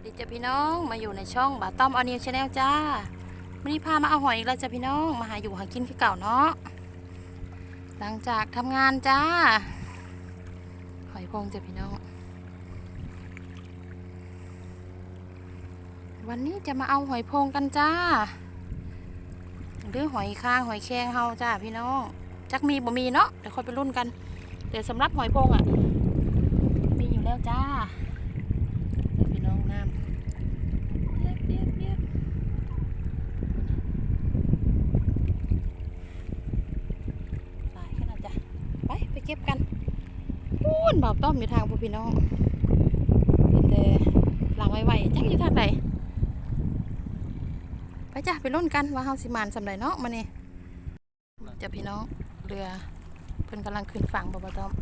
วัสดีจ้าพี่น้องมาอยู่ในช่องบาต้อมออนิวชาแนลจ้าวันนี้พามาเอาหอยอีกแล้วจ้าพี่น้องมาหาอยู่หากินคือเก่าเนาะหลังจากทำงานจ้า หอยพงจ้าพี่น้อง วันนี้จะมาเอาหอยพงกันจ้าหรือหอยค้างหอยแครงเฮาจ้าพี่น้องจักมีบ่มีเนาะเดี๋ยวค่อยไปรุ่นกัน เดี๋ยวสำหรับหอยพงอะมีอยู่แล้วจ้า พี่น้องน้ำเปียกเปียกเปียกหลายขนาดจ้ะไปไปเก็บกัน พูนบอกต้อมอยู่ทางพวกพี่น้องเห็นแต่หลังไวๆจักอยู่ทางไหนไปจ้ะไปลุ้นกันว่าเฮาสิมานสำไรเนาะมานี่จะพี่น้องเรือเพิ่นกำลังขึ้นฝั่งบ่บ่ต้อม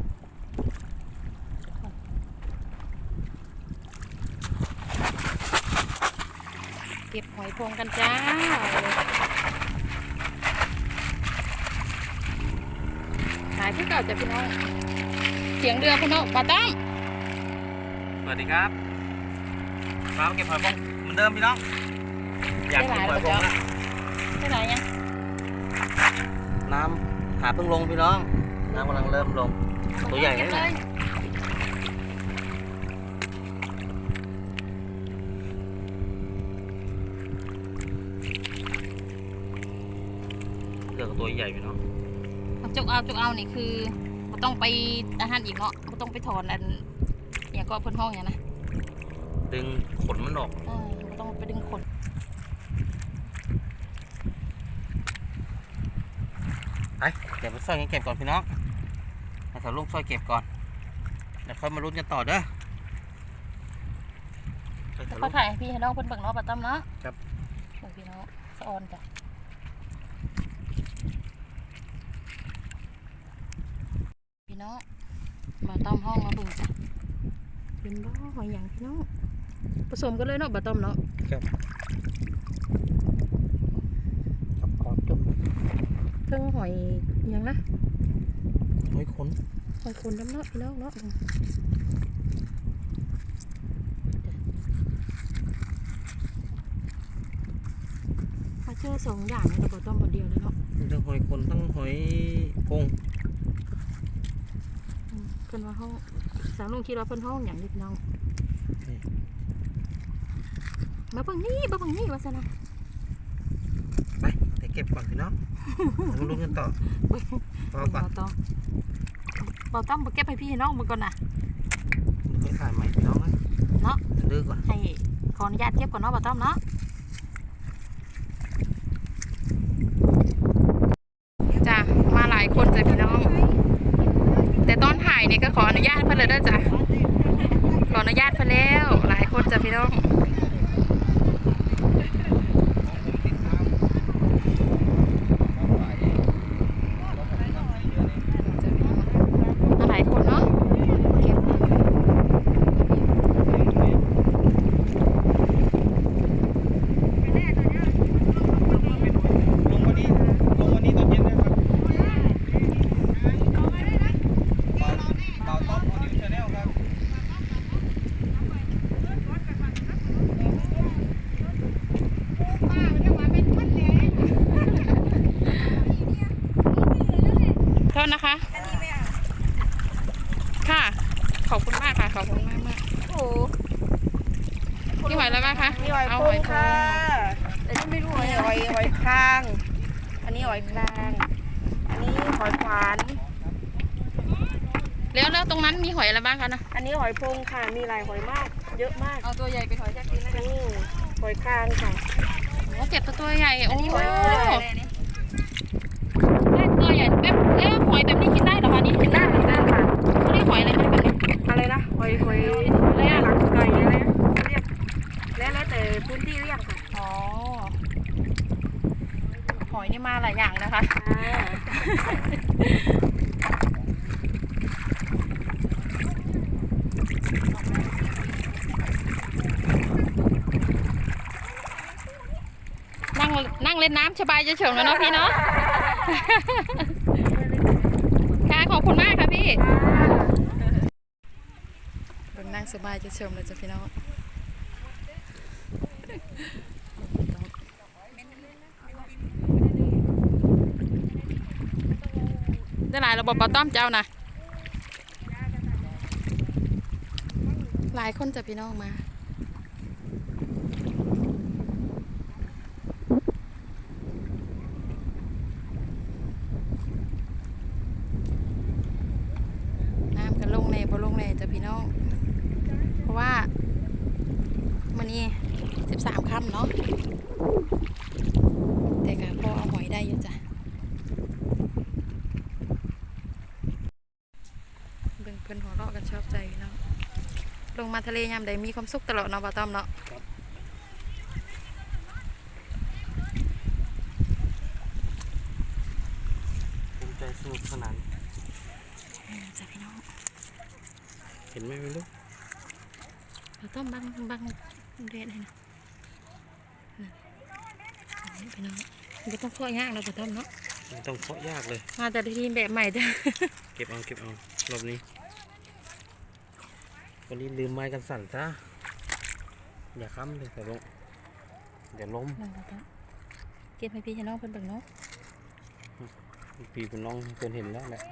เก็บหอยพวงกันจ้าหายที่เก่าจะพี่น้อง เสียงเรือพี่น้องปาตั้มสวัสดีครับมาเก็บหอยพงเหมือนเดิมพี่น้อง อยากเก็บหอยพงนะไปไหนยังน้ำหาเพิ่งลงพี่น้อง น้ำกำลังเริ่มลง ตัวใหญ่เก็นะบเลเนี่ยยเลือกตัวใหญ่พี่น้องเอาจกเอาจกเอานี่คือ บ่ต้องไปอาหารอีกเนาะบ่ต้องไปถอนอันอย่างก็เพิ่นห้องอย่างนะดึงขนมันออกเออบ่ต้องไปดึงขนไปเดี๋ยวไปซอยกันเก็บก่อนพี่น้องให้สาวลุงซอยเก็บก่อนเดี๋ยวค่อยมาลุ้นกันต่อเด้อไปสาวเขาลุงถ่ายให้พี่ให้น้องเพิ่นเบิ่งเนาะปาตั้มเนาะครับเบิ่งพี่น้องสะออนจ้ะ พี่น้องมาต้อมห้องมาเบิ่งจ้ะเป็นบ่หอยหยังพี่น้องผสมกันเลยเนาะบะต้อมเนาะครับกับกอจุ่มเพิ่งหอยหยังนะหอยขนหอยคนน้ำเนาะพี่น้องเนาะมาเจอสองอย่างในบะต้อมบะเดียวเลยเนาะมีทั้งหอยขนทั้งหอยพงอืม เพิ่นว่าห้องสาวลุงคิดว่าเพิ่นห้องอย่างนี้พี่น้องมาเบิ่งนี่มาเบิ่งนี่ว่าซะนะไปเดี๋ยวเก็บก่อนพี่น้องเดี๋ยวมาลุ้นกันต่อพอก่อนบ่ต้องบ่ต้องบ่เก็บให้พี่ให้น้องมึงก่อนนะเดี๋ยวค่อยถ่ายใหม่พี่น้องนะเนาะดื้อก่อนให้ขออนุญาตเก็บก่อนเนาะบ่ต้องเนาะจ้ะมาหลายคนจ้ะพี่น้อง แต่ตอนถ่ายเนี่ยก็ขออนุญาต เพิ่นเลยเด้อจ้ะขออนุญาตเพิ่นแล้วหลายคนจ้ะพี่น้องมาหลายคนเนาะเก็บ ลงวันนี้ลงวันนี้ตอนเย็นนะครับบ่าวต้อมออนิวชาแนลครับ โทษนะคะ ค่ะ ขอบคุณมากค่ะ ขอบคุณมากมาก โอ้ นี่หอยอะไรบ้างคะนี่หอยเอาพหองยค่ะแต่นี่ไม่รู้หอยหอยหอยคราง อันนี้หอยคราง อันนี้หอยขวานแล้วแล้วตรงนั้นมีหอยอะไรบ้างคะนะอันนี้หอยพงค่ะ มีหลายหอยมาก เยอะมาก เอาตัวใหญ่ไปหอยแค่กินแล้วกันนี่หอยครางค่ะโอ้เก็บตัวตัวใหญ่ โอ้นี่โหหอยได้ตัวใหญ่แบบเอ๊ะหอยแบบนี้ นั่งเล่นน้ำสบายจะเฉิๆแล้วเนาะพี่เนาะ ค่ะขอบคุณมากค่ะพี่นั่งสบายจะเฉิๆเลยจ้ะพี่น้องได้หลายระบบปลาต้อมเจ้านะหลายคนจะพี่น้องมา เพิ่นหัวเราะกันชอบใจเนาะลงมาทะเลยามใดมีความสุขตลอดเนาะบ่าต้อมเนาะภูมิใจสนุกสนานนี่จ้ะพี่น้องเห็นไหมไม่รู้บ่าต้อมบังบังเรียนให้นะนั่นนี่พี่น้องบ่ต้องข้อยากเนาะบ่าต้อมเนาะไม่ต้องเคาะยากเลย มาแต่ทีมแบบใหม่จ้ะเก็บเอาเก็บเอารอบนี้ วันนี้ลืมไม้กันสั่นจ้าอย่าค้ำเลยแต่ลงเดี๋ยวล้มนั่นบ่าต้อมเก็บให้พี่ให้น้องเพิ่นเบิ่งเนาะปีคุณน้องเพื่อนเห็นแล้วแหละ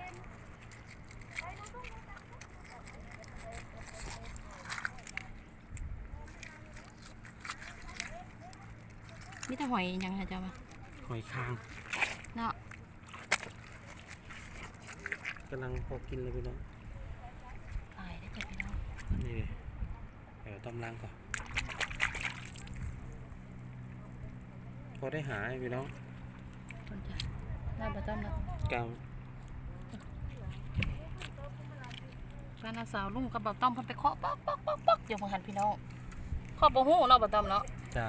มีแต่หอยหยังนะเจ้าว่าหอยคางเนาะ กำลังพอกินเลยพี่น้อง ตายได้อจ้ะพี่น้อง นี่เลยเดี๋ยว ต้มล้างก่อน พอได้หาให้พี่น้องเพิ่นจะน่าบ่ต้อมเนาะกาวการอาสาวลุงกับบ่ต้อมเพิ่นไปเคาะป๊อกป๊อกป๊อกป๊อกอยู่บ่หันพี่น้องเคาะบ่ฮู้เนาะบ่ต้อมเนาะจ้า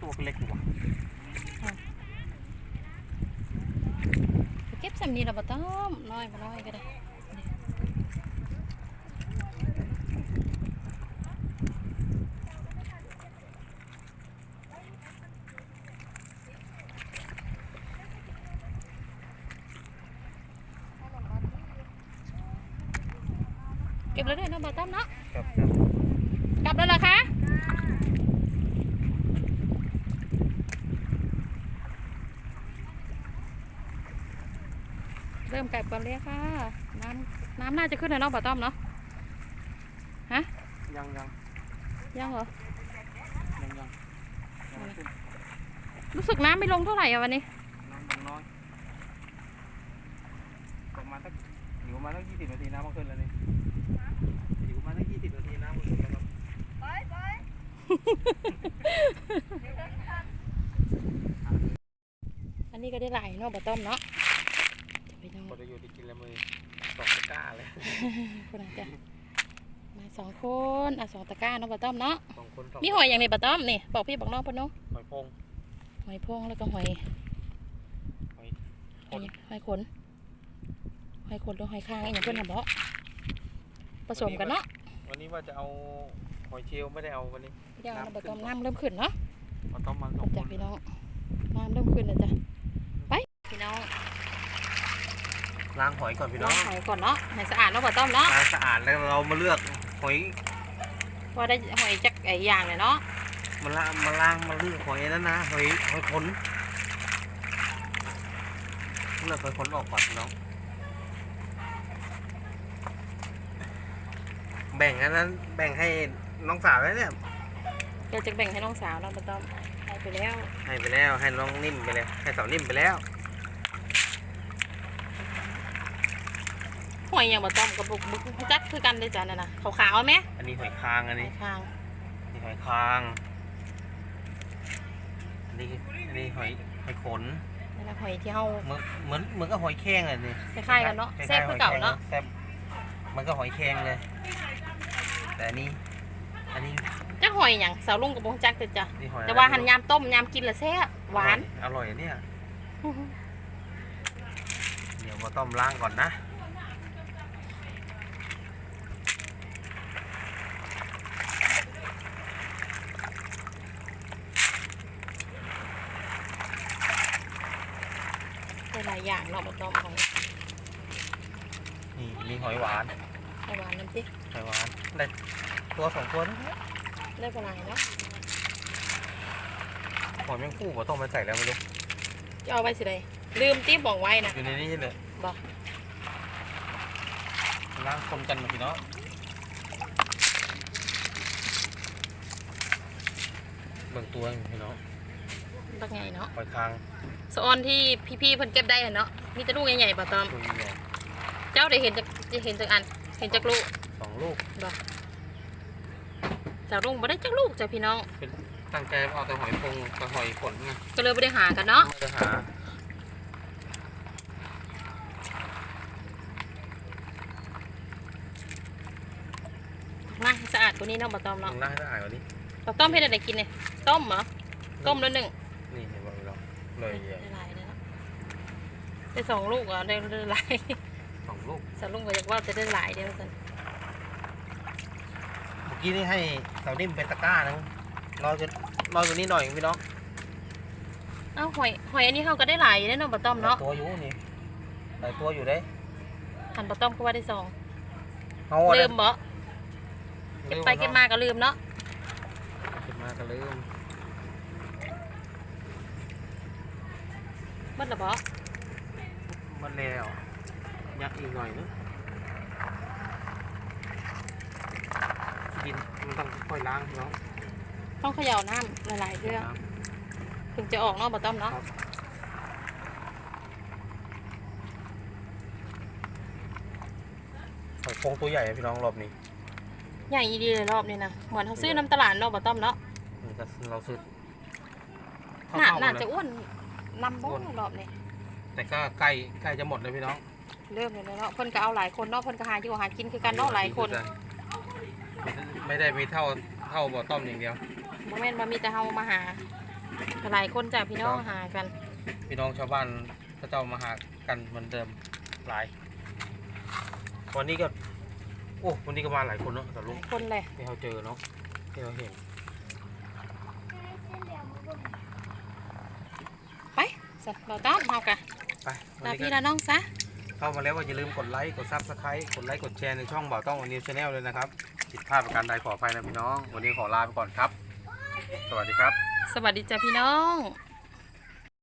ตัวก็เล็กอยู่ว่ะ ไปเก็บ สำนีแล้วบ่ต้อมน้อยบ่น้อยก็ได้นี่เก็บแล้วเด้อเนาะบ่ต้อมเนาะครับกลับแล้วเหรอคะ เริ่มไก่ปลาเลี้ยค่ะ น้ำน้ำน่าจะขึ้นแล้วเนาะป้าต้อมเนาะยังยังยังเหรอยังยังยังไม่ขึ้นรู้สึกน้ำไม่ลงเท่าไหร่อะวันนี้น้ำยังน้อยประมาณสักอยู่ประมาณสักยี่สิบนาทีน้ำมันขึ้นแล้วนี่อยู่ประมาณสักยี่สิบนาทีน้ำมันขึ้นแล้วครับอันนี้ก็ได้หลายเนาะป้าต้อมเนาะจะไปน้อง พอได้อยู่ที่กินแล้วมือสองตะกร้าเลยคนอาจจะมาสองคนอะสองตะกร้าเนาะป้าต้อมเนาะสองคนสองมีหอยอย่างนี้ป้าต้อมนี่บอกพี่บอกน้องปะเนาะหอยพงหอยพวงแล้วก็หอยหอยหอยหอยขนหอยขนหรือหอยคางอะไรอย่างเพื่อนทำบ่ผสมกันเนาะวันนี้ว่าจะเอาหอยเชลล์ไม่ได้เอาวันนี้เดี๋ยวเราป้าต้อมน้ำเริ่มขึ้นเนาะเอาต้มมันขสออบงคจากนพี่น้องน้ำเริ่มขึ้นแล้วจ้ะไปพี่น้อง ล้างหอยก่อนพี่น้ล้าองงหอยก่อนเนาะให้สะอาดเนาะป้าต้อมเนาะล้างสะอาดแล้วเรามาเลือกหอยว่าได้หอยจักไอ้อย่างเลยเนาะมาล้างมาล้างมาเลือกหอยนั่นนะหอยหอยขนเลือกหอยขนออกก่อนพี่น้องแบ่งอันนั้นแบ่งให้น้องสาวแล้วเนี่ยเดี๋ยวจะแบ่งให้น้องสาวเนาะป้าต้อมให้ไปแล้วให้ไปแล้วให้น้องนิ่มไปแล้วให้สาวนิ่มไปแล้ว หอยอย่างป้าต้อมกับบุกบุกจักคือกันเลยจ้ะนั่นน่ะขาวๆไหมอันนี้หอยคางอันหอนี้ยคางนี่หอยคางอันนี้อันนี้หอยหอยขนนี่ละหอยที่เฮาเหมือนเหมือนเหมือนกับหอยแครงเลยนี่คล้ายๆกันเนาะคล้ยๆแซ่บคือเก่าเนาะแซ่บเหมันก็หอยแครงเลย แต่อันนี้ อันนี้จักหอยอย่างสาวลุงกับบุกจักแต่จ้ะนี่หอยแต่ว่าหันยามต้มยามกินละแซ่บหวาน อร่อยอร่อยอันเนี่ยเดี๋ยวมาต้มล้างก่อนนะ หลายอย่างเนาะป้าต้อมของนี่มีหอยหวานให้หวานน้ำสิหอยหวานได้ตัวสองตัวนี่ได้ปลาไหลเนาะหอยแมงคู่บ่ต้องมาใส่แล้วไม่รู้จะเอาไว้สิเลยลืมตีบบอกไว้นะอยู่ในนี้เลยบอกล้างคนกันมาพี่น้องเบิ่งตัวนี่พี่น้องบักไงเนาะหอยคาง สะออนที่พี่ๆเพิ่นเก็บได้อะเนาะมีแต่ลูกใหญ่ๆป่ะตอม ตัวใหญ่เจ้าได้เห็นจากจะเห็นจากอัน เห็นจากลูกสองลูกบอกจากลูกบ่ได้จากลูกจ้ะพี่น้อง เป็นตั้งใจเอาแต่หอยพงกับหอยขนไงก็เลยบ่ได้หากันเนาะไม่ได้หามาให้สะอาดกว่านี้เนาะบ่ตอมลเนาะงหน้าให้ได้อ่านกว่านี้บ่ต้อมเฮ็ดอะไรกินเนี่ยต้มเหรอต้มแล้วหนึ่งนี่เห็นบอก เราเลยใหญ่ได้หลายเลยเนาะได้สองลูกเหรอได้ได้หลายสองลูกสาวลุงก็อยากว่าจะได้หลายเดียวกันเมื่อกี้นี่ให้เสานิ่มเป็นตะกร้านะรอจะรออยู่นี่หน่อยพี่น้องเอ้าหอยหอยอันนี้เขาก็ได้หลายอยู่เด้เนาะบ่ต้อมเนาะหลยตัวอยู่นี่หลายตัวอยู่เด้หันบ่ต้อมก็ว่าได้สองเอาอะลืมบ่เก็บไปเก็บมาก็ลืมเนาะเก็บมาก็ลืม เบิดละบ่มันแล้วยักอีกหน่อยนึงดินมันต้องค่อยล้างพี่น้องต้องเขย่าน้ำหลายๆเรื่องถึงจะออกเนาะบ่ต้อมเนาะหอยโป่งตัวใหญ่อะพี่น้องรอบนี้ ใหญ่ดีเลยรอบนี้นะเหมือนเขาซื้อน้ำตลาดเนาะบ่ต้อมเนาะนี่ก็เราซื้อน่าเท่ๆน่าเลยจะอ้วน นำบ่รอบนี้แต่ก็ใกล้ใกล้จะหมดเลยพี่น้องเริ่มเลยเนาะเพิ่นก็เอาหลายคนเนาะเพิ่นก็หาอยู่หากินคือกันเนาะหลายคนไม่ได้มีเท่าเท่าบ่อต้อมอย่างเดียวบ่แม่นว่ามีแต่เฮามาหาหลายคนจ้ะพี่น้องหากัน พี่น้องชาวบ้านพระเจ้ามาหากันเหมือนเดิมหลาย วันนี้ก็โอ้วันนี้ก็มาหลายคนเนาะแต่หลุงลายคนเลยที่เราเจอเนาะที่เราเห็น ไปจ้ะบ่ต้อมเฮากะไปวันลานี้พี่ก็ลาน้องซะเข้ามาแล้วว่าอย่าลืมกดไลค์กดซับสไครต์กดไลค์กดแชร์ในช่องบ่าวต้องนิวชาแนลเลยนะครับผิดพลาดประการใดขออภัยนะพี่น้อง วันนี้ขอลาไปก่อนครับ สวัสดีครับ สวัสดีจ้ะพี่น้อง